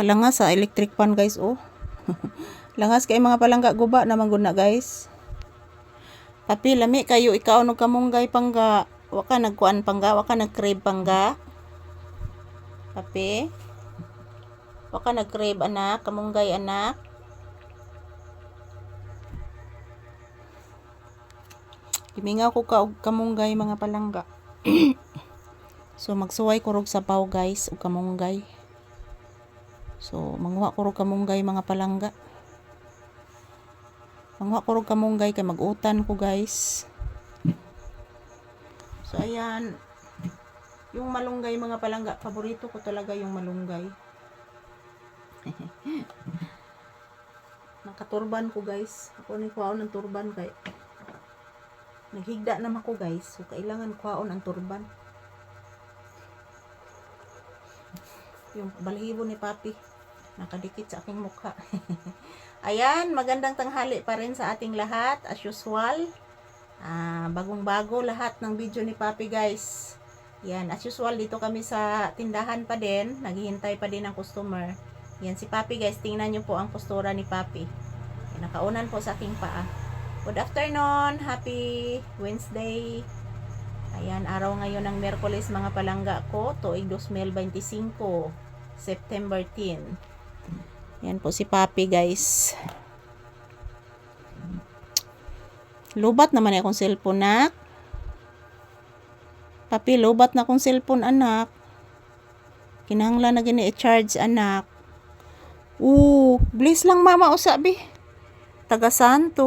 Kalangas sa electric pan guys oh. Langas kay mga palangga guba naman gud guys. Papi lami kayo ikaw no kamunggay pangga. Wa ka nagkuan pangga, wa ka nag-crave pangga. Papi. Wa ka nag-crave anak, kamunggay anak. Gimingaw ko ka og kamunggay mga palangga. so magsuway kurog sa paw guys og kamunggay. So manguha kurog kamunggay mga palangga. Manguha kurog kamunggay kay magutan ko guys. So ayan. Yung malunggay mga palangga, paborito ko talaga yung malunggay. Nakaturban ko guys. Ako ni kuhaon ng turban kay Naghigda naman ko guys. So kailangan kuhaon ang turban. Yung balahibo ni Papi. Nakadikit sa aking mukha. Ayan, magandang tanghali pa rin sa ating lahat. As usual. Ah, bagong-bago lahat ng video ni Papi guys. Yan, as usual dito kami sa tindahan pa din. Naghihintay pa din ang customer. Yan si Papi guys, tingnan niyo po ang postura ni Papi. Yan, nakaunan po sa aking paa. Good afternoon, happy Wednesday. Ayan, araw ngayon ng Merkulis mga palangga ko, tuig 2025, September 10. Yan po si Papi guys. Lubat naman akong cellphone nak. Papi, lubat na akong cellphone anak. Kinahanglan na gini i-charge anak. Oo, bliss lang mama usabi. Taga Santo.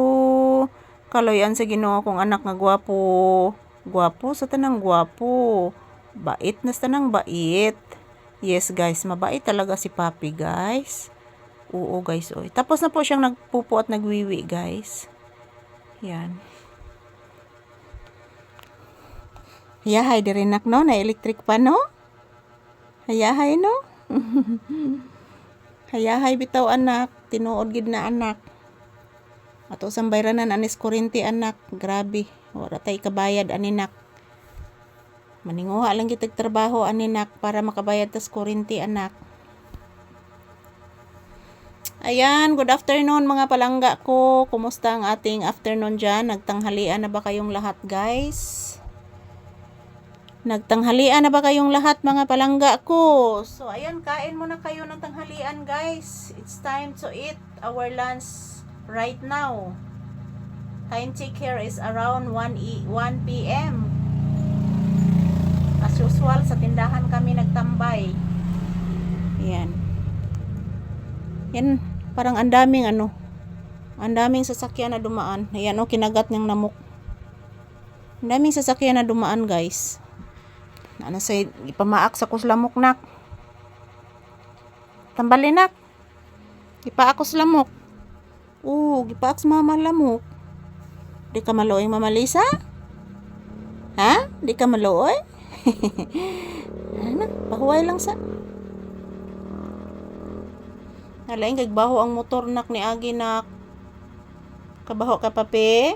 Kaloyan sa Ginoo kong anak nga gwapo. Gwapo sa tanang gwapo. Bait na sa tanang bait. Yes guys, mabait talaga si Papi guys. Oo guys, oy. Tapos na po siyang nagpupo at nagwiwi guys. Yan. Hayahay diri nak no, na electric pa no? Hayahay no? Hayahay bitaw anak, tinuod gid na anak. Ato sang bayranan anis kuryente anak, grabe. Wala tay kabayad aninak. Maninguha lang kitag trabaho aninak para makabayad tas kuryente anak. Ayan, good afternoon mga palangga ko. Kumusta ang ating afternoon dyan? Nagtanghalian na ba kayong lahat guys? Nagtanghalian na ba kayong lahat mga palangga ko? So, ayan, kain muna kayo ng tanghalian guys. It's time to eat our lunch right now. Time check here is around 1, e 1 p.m. As usual, sa tindahan kami nagtambay. Ayan. Yan, parang ang daming ano, ang daming sasakyan na dumaan. Ayan, oh, kinagat niyang namok. Ang daming sasakyan na dumaan, guys. Ano sa ipamaak sa kuslamok nak. Tambali nak. Ipaak ko sa lamok. Oo, gipaak sa mama lamok. Di ka maluoy mama? Ha? Di ka maluoy? ano? Pahuway lang sa. Nalaing kagbaho ang motor nak ni Agi nak. Kabaho ka papi?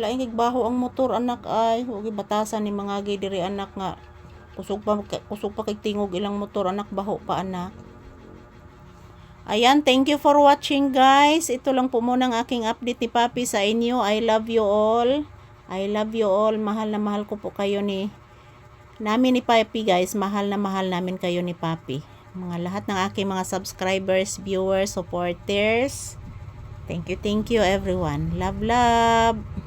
Laing kagbaho ang motor anak ay. Huwag batasan ni mga agi diri anak nga. Kusog pa, kusog pa kay tingog ilang motor anak baho pa anak. Ayan, thank you for watching guys. Ito lang po muna ang aking update ni Papi sa inyo. I love you all. I love you all. Mahal na mahal ko po kayo ni namin ni Papi guys. Mahal na mahal namin kayo ni Papi. Mga lahat ng aking mga subscribers, viewers, supporters. Thank you, thank you everyone. Love, love.